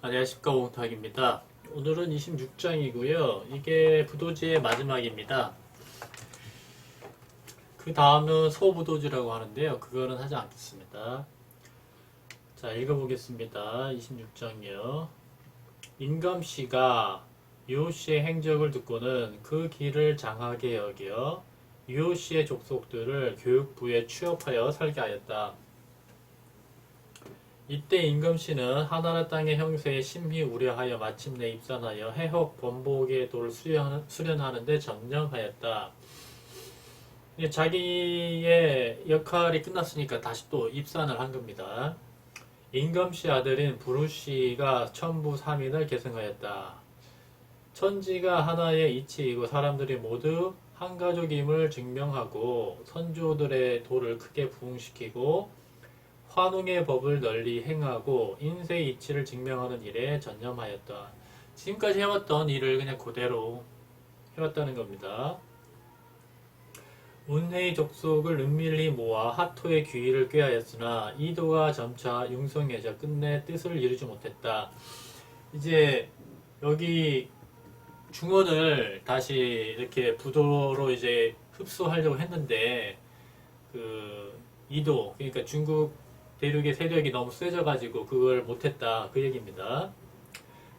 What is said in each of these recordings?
안녕하십니까 옹탁입니다. 오늘은 26장이고요. 이게 부도지의 마지막입니다. 그 다음은 소부도지라고 하는데요. 그거는 하지 않겠습니다. 자 읽어보겠습니다. 26장이요. 임금씨가 유호씨의 행적을 듣고는 그 길을 장하게 여겨 유호씨의 족속들을 교육부에 취업하여 살게 하였다. 이때 임금씨는 하나라 땅의 형세에 심히 우려하여 마침내 입산하여 해혹 번복의 도를 수련, 수련하는데 전념하였다. 이제 자기의 역할이 끝났으니까 다시 또 입산을 한 겁니다. 임금씨 아들인 부르씨가 천부 3인을 계승하였다. 천지가 하나의 이치이고 사람들이 모두 한 가족임을 증명하고 선조들의 도를 크게 부흥시키고 환웅의 법을 널리 행하고 인세의 이치를 증명하는 일에 전념하였다. 지금까지 해왔던 일을 그냥 그대로 해왔다는 겁니다. 운해의 족속을 은밀히 모아 하토의 귀의를 꾀하였으나 이도가 점차 융성해져 끝내 뜻을 이루지 못했다. 이제 여기 중원을 다시 이렇게 부도로 이제 흡수하려고 했는데 그 이도 그러니까 중국 대륙의 세력이 너무 세져가지고 그걸 못했다 그 얘기입니다.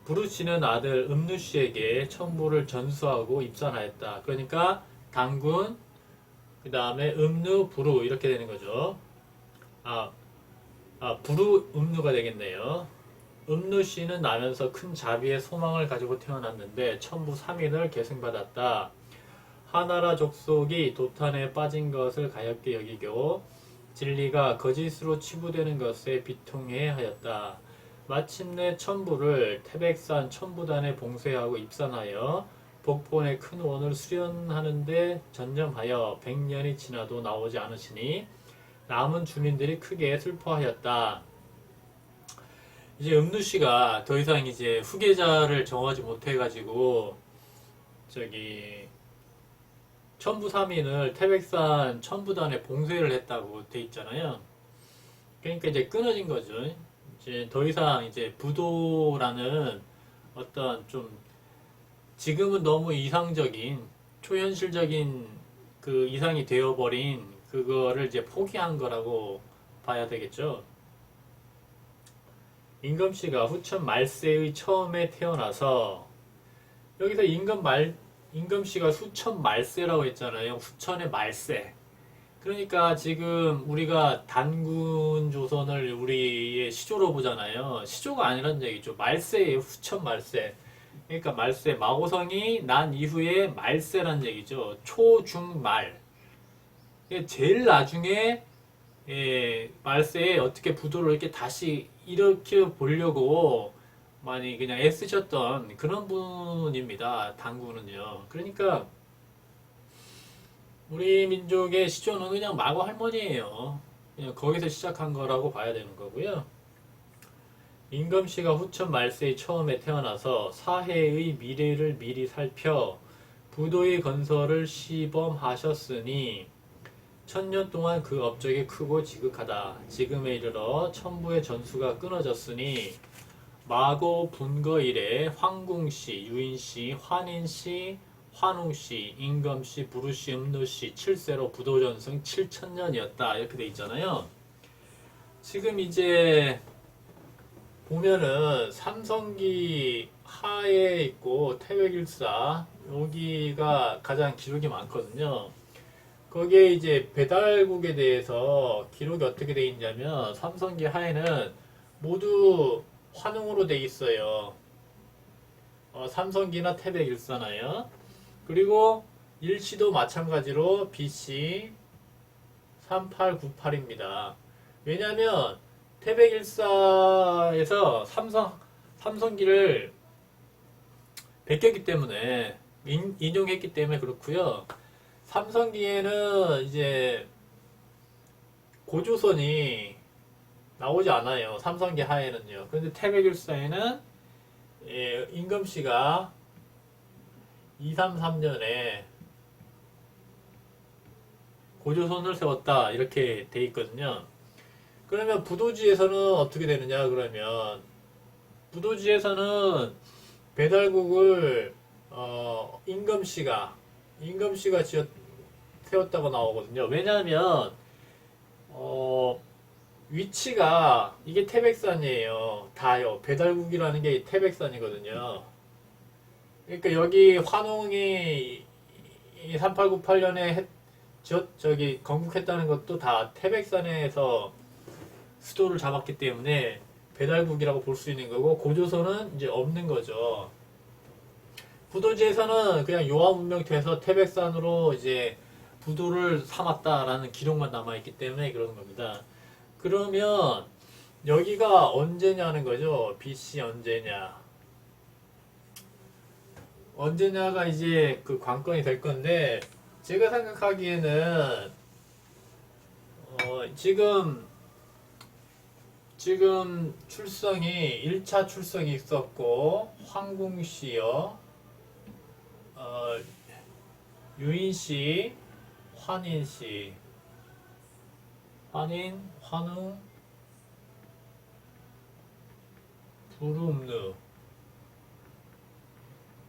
부르시는 아들 음누 씨에게 천부를 전수하고 입산하였다. 그러니까 당군 그 다음에 음누 부루 이렇게 되는 거죠. 아, 아 부루 음누가 되겠네요. 음누 씨는 나면서 큰 자비의 소망을 가지고 태어났는데 천부 3인을 계승받았다. 하나라 족속이 도탄에 빠진 것을 가엽게 여기고 진리가 거짓으로 치부되는 것에 비통해 하였다. 마침내 천부를 태백산 천부단에 봉쇄하고 입산하여 복본의 큰 원을 수련하는데 전념하여 백년이 지나도 나오지 않으시니 남은 주민들이 크게 슬퍼하였다. 이제 음누 씨가 더 이상 이제 후계자를 정하지 못해가지고 저기 천부 3인을 태백산 천부단에 봉쇄를 했다고 돼 있잖아요. 그러니까 이제 끊어진 거죠. 이제 더 이상 이제 부도라는 어떤 좀 지금은 너무 이상적인 초현실적인 그 이상이 되어버린 그거를 이제 포기한 거라고 봐야 되겠죠. 임금 씨가 후천 말세의 처음에 태어나서 여기서 임금 말 임금 씨가 수천 말세라고 했잖아요. 후천의 말세. 그러니까 지금 우리가 단군 조선을 우리의 시조로 보잖아요. 시조가 아니란 얘기죠. 말세예요. 후천 말세. 그러니까 말세 마고성이 난 이후에 말세란 얘기죠. 초중말. 제일 나중에 예, 말세에 어떻게 부도를 이렇게 다시 일으켜 보려고 많이 그냥 애쓰셨던 그런 분입니다. 당구는요. 그러니까 우리 민족의 시조는 그냥 마고 할머니예요. 그냥 거기서 시작한 거라고 봐야 되는 거고요. 임금 씨가 후천 말세의 처음에 태어나서 사해의 미래를 미리 살펴 부도의 건설을 시범하셨으니 천년 동안 그 업적이 크고 지극하다. 지금에 이르러 천부의 전수가 끊어졌으니 마고 분거 이래 황궁씨, 유인씨, 환인씨, 환웅씨, 임금씨, 부르씨, 음누씨, 칠세로 부도전승 7천년이었다. 이렇게 돼 있잖아요. 지금 이제 보면은 삼성기 하에 있고 태백일사 여기가 가장 기록이 많거든요. 거기에 이제 배달국에 대해서 기록이 어떻게 돼 있냐면 삼성기 하에는 모두 환웅으로 돼 있어요. 어, 삼성기나 태백일사나요. 그리고 일시도 마찬가지로 BC 3898입니다. 왜냐하면 태백 일사에서 삼성 삼성기를 베꼈기 때문에 인, 인용했기 때문에 그렇고요. 삼성기에는 이제 고조선이 나오지 않아요. 삼성기 하에는요. 그런데 태백일사에는 예, 임금씨가 233년에 고조선을 세웠다 이렇게 돼 있거든요. 그러면 부도지에서는 어떻게 되느냐 그러면 부도지에서는 배달국을 어, 임금 씨가 임금 씨가 지어 세웠다고 나오거든요. 왜냐하면 어, 위치가 이게 태백산이에요. 다요. 배달국이라는 게 태백산이거든요. 그러니까 여기 환웅이 3898년에 저, 저기 건국했다는 것도 다 태백산에서 수도를 잡았기 때문에 배달국이라고 볼 수 있는 거고 고조선은 이제 없는 거죠. 부도지에서는 그냥 요한문명 돼서 태백산으로 이제 부도를 삼았다라는 기록만 남아 있기 때문에 그러는 겁니다. 그러면 여기가 언제냐는 거죠. BC 언제냐. 언제냐가 이제 그 관건이 될 건데 제가 생각하기에는 어, 지금 지금 출성이 1차 출성이 있었고 황궁시요 어, 유인시 환인시 환인 환웅 부름누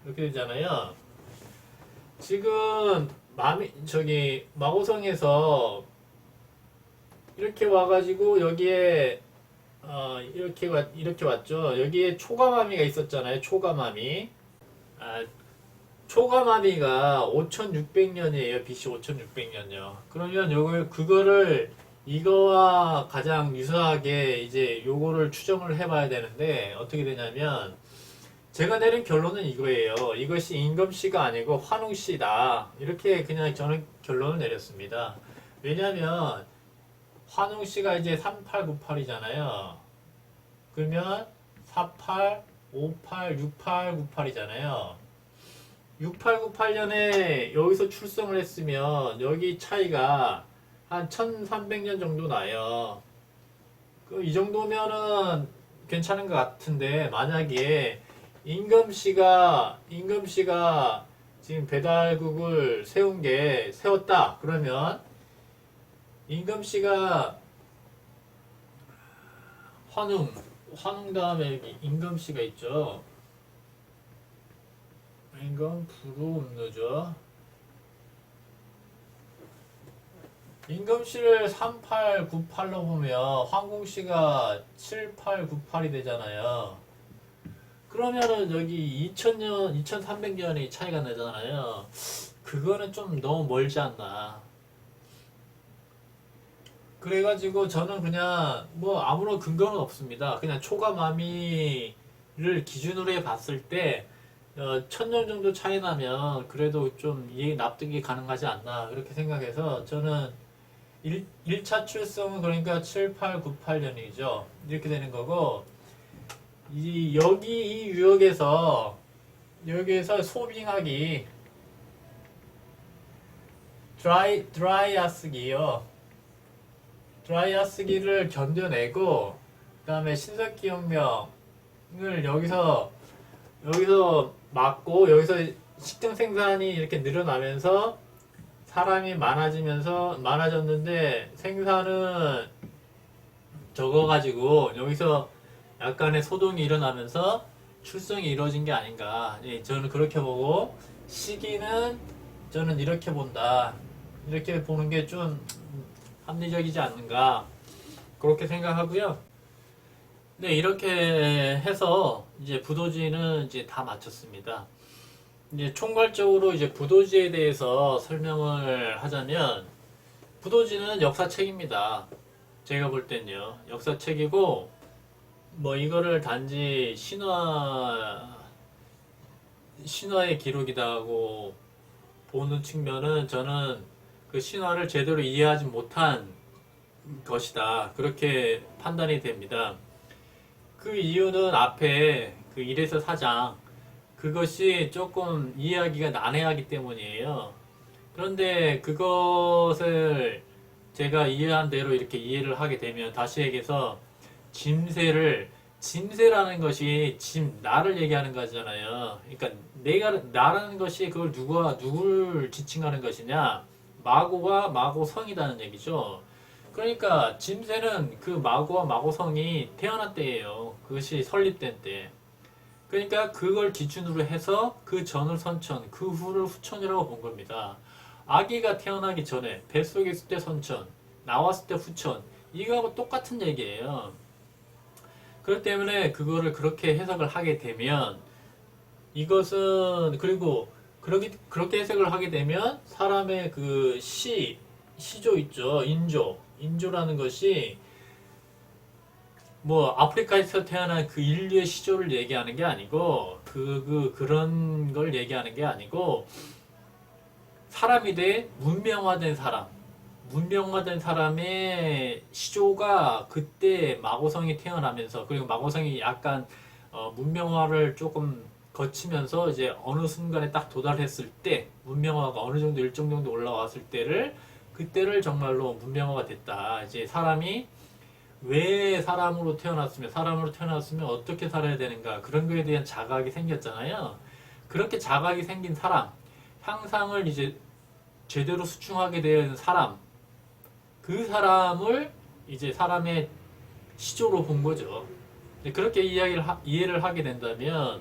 이렇게 되잖아요. 지금 마미 저기 마고성에서 이렇게 와가지고 여기에 어 이렇게 왔 이렇게 왔죠. 여기에 초가마미가 있었잖아요. 초가마미. 아 초가마미가 5,600년이에요. BC 5,600년요. 그러면 요걸 그거를 이거와 가장 유사하게 이제 요거를 추정을 해봐야 되는데 어떻게 되냐면 제가 내린 결론은 이거예요. 이것이 임금씨가 아니고 환웅씨다. 이렇게 그냥 저는 결론을 내렸습니다. 왜냐면 환웅씨가 이제 3898이잖아요. 그러면 48, 58, 68, 98이잖아요. 6898년에 여기서 출생을 했으면 여기 차이가 한 1300년 정도 나요. 그 이 정도면은 괜찮은 것 같은데 만약에 임금 씨가 임금 씨가 지금 배달국을 세운 게 세웠다 그러면 임금 씨가 환웅 환웅 다음에 여기 임금 씨가 있죠. 임금 부르음누죠. 임금 씨를 3898로 보면 황궁 씨가 7898이 되잖아요. 그러면은 여기 2000년, 2300년이 차이가 나잖아요. 그거는 좀 너무 멀지 않나. 그래가지고 저는 그냥 뭐 아무런 근거는 없습니다. 그냥 초가마미를 기준으로 해 봤을 때 어, 천년 정도 차이 나면 그래도 좀 이해 납득이 가능하지 않나 그렇게 생각해서 저는 1, 1차 출생은 그러니까 7898년이죠. 이렇게 되는 거고 이 여기 이 유역에서 여기에서 소빙하기 드라이 드라이 아스기요. 드라이 아스기를 견뎌내고 그 다음에 신석기 혁명을 여기서 여기서 막고 여기서 식량 생산이 이렇게 늘어나면서 사람이 많아지면서 많아졌는데 생산은 적어가지고 여기서 약간의 소동이 일어나면서 출생이 이루어진 게 아닌가. 예, 저는 그렇게 보고 시기는 저는 이렇게 본다. 이렇게 보는 게 좀 합리적이지 않는가. 그렇게 생각하고요. 네, 이렇게 해서 이제 부도지는 이제 다 마쳤습니다. 이제 총괄적으로 이제 부도지에 대해서 설명을 하자면 부도지는 역사책입니다. 제가 볼 땐요. 역사책이고 뭐 이거를 단지 신화 신화의 기록이다고 보는 측면은 저는 그 신화를 제대로 이해하지 못한 것이다. 그렇게 판단이 됩니다. 그 이유는 앞에 그 1에서 4장 그것이 조금 이해하기가 난해하기 때문이에요. 그런데 그것을 제가 이해한 대로 이렇게 이해를 하게 되면 다시 얘기해서 짐세를 짐세라는 것이 짐 나를 얘기하는 거잖아요. 그러니까 내가 나라는 것이 그걸 누가 누굴 지칭하는 것이냐 마고가 마고 성이라는 얘기죠. 그러니까 짐새는 그 마고와 마고성이 태어날 때예요. 그것이 설립된 때. 그러니까 그걸 기준으로 해서 그 전을 선천, 그 후를 후천이라고 본 겁니다. 아기가 태어나기 전에 뱃속에 있을 때 선천, 나왔을 때 후천, 이거하고 똑같은 얘기예요. 그렇기 때문에 그거를 그렇게 해석을 하게 되면 이것은 그리고 그렇게 그렇게 해석을 하게 되면 사람의 그 시 시조 있죠 인조 인조라는 것이 뭐 아프리카에서 태어난 그 인류의 시조를 얘기하는 게 아니고 그, 그 그런 걸 얘기하는 게 아니고 사람이 돼 문명화된 사람 문명화된 사람의 시조가 그때 마고성이 태어나면서 그리고 마고성이 약간 어, 문명화를 조금 거치면서 이제 어느 순간에 딱 도달했을 때 문명화가 어느 정도 일정 정도 올라왔을 때를 그때를 정말로 문명화가 됐다. 이제 사람이 왜 사람으로 태어났으면 사람으로 태어났으면 어떻게 살아야 되는가 그런 거에 대한 자각이 생겼잖아요. 그렇게 자각이 생긴 사람, 향상을 이제 제대로 수충하게 되는 사람, 그 사람을 이제 사람의 시조로 본 거죠. 그렇게 이야기를 하- 이해를 하게 된다면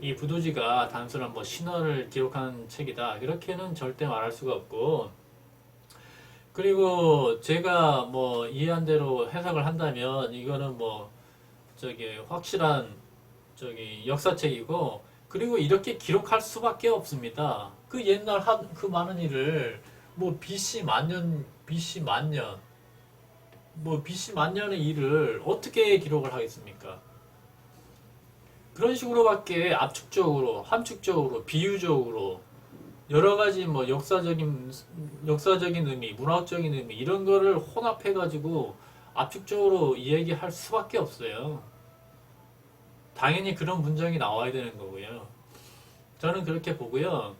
이 부도지가 단순한 뭐 신화를 기록한 책이다 이렇게는 절대 말할 수가 없고 그리고 제가 뭐 이해한 대로 해석을 한다면 이거는 뭐 저기 확실한 저기 역사책이고 그리고 이렇게 기록할 수밖에 없습니다. 그 옛날 한 그 많은 일을 뭐 BC 만년 BC 만년 뭐 BC 만년의 일을 어떻게 기록을 하겠습니까? 그런 식으로밖에 압축적으로, 함축적으로, 비유적으로 여러 가지 뭐 역사적인 역사적인 의미, 문학적인 의미 이런 거를 혼합해 가지고 압축적으로 이야기할 수밖에 없어요. 당연히 그런 문장이 나와야 되는 거고요. 저는 그렇게 보고요.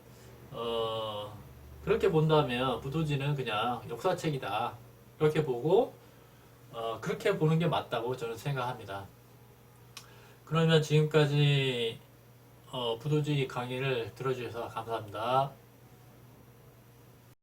어, 그렇게 본다면 부도지는 그냥 역사책이다. 그렇게 보고 어, 그렇게 보는 게 맞다고 저는 생각합니다. 그러면 지금까지 어, 부도지 강의를 들어주셔서 감사합니다.